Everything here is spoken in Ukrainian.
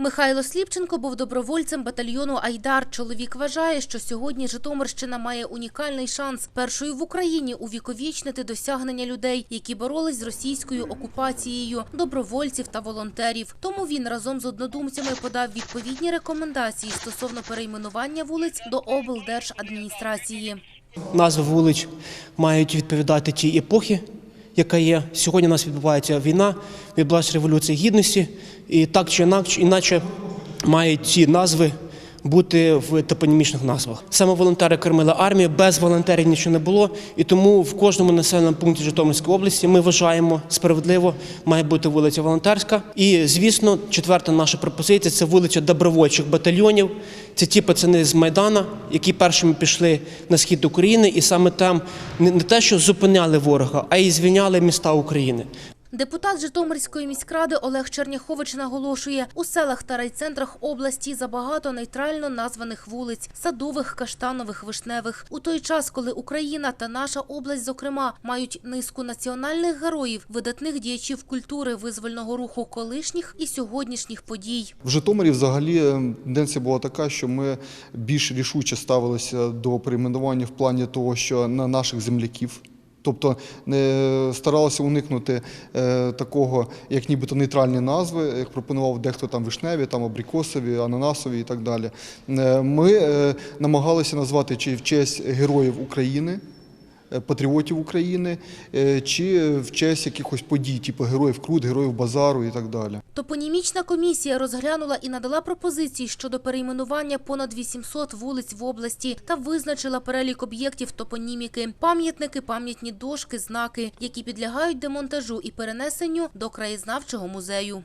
Михайло Сліпченко був добровольцем батальйону Айдар. Чоловік вважає, що сьогодні Житомирщина має унікальний шанс першою в Україні увіковічнити досягнення людей, які боролись з російською окупацією, добровольців та волонтерів. Тому він разом з однодумцями подав відповідні рекомендації стосовно перейменування вулиць до облдержадміністрації. Назви вулиць мають відповідати тій епохі, яка є. Сьогодні у нас відбувається війна, відбулася революція гідності, і так чи інакше, іначе мають ці назви бути в топонімічних назвах. Саме волонтери кормили армію, без волонтерів нічого не було. І тому в кожному населеному пункті Житомирської області ми вважаємо справедливо, має бути вулиця волонтерська. І звісно, четверта наша пропозиція це вулиця добровольчих батальйонів. Це ті пацани з Майдана, які першими пішли на схід України, і саме там не те, що зупиняли ворога, а й звільняли міста України. Депутат Житомирської міськради Олег Черняхович наголошує, у селах та райцентрах області забагато нейтрально названих вулиць – садових, каштанових, вишневих. У той час, коли Україна та наша область, зокрема, мають низку національних героїв, видатних діячів культури, визвольного руху колишніх і сьогоднішніх подій. В Житомирі взагалі е, тенденція була така, що ми більш рішуче ставилися до перейменування в плані того, що на наших земляків. Тобто не старалися уникнути е, такого, як нібито нейтральні назви, як пропонував дехто там вишневі, там абрикосові, ананасові і так далі. Е, ми е, намагалися назвати чи в честь героїв України, е, патріотів України, е, чи в честь якихось подій, типу героїв Крут, героїв Базару і так далі. Топонімічна комісія розглянула і надала пропозиції щодо перейменування понад 800 вулиць в області та визначила перелік об'єктів топоніміки – пам'ятники, пам'ятні дошки, знаки, які підлягають демонтажу і перенесенню до краєзнавчого музею.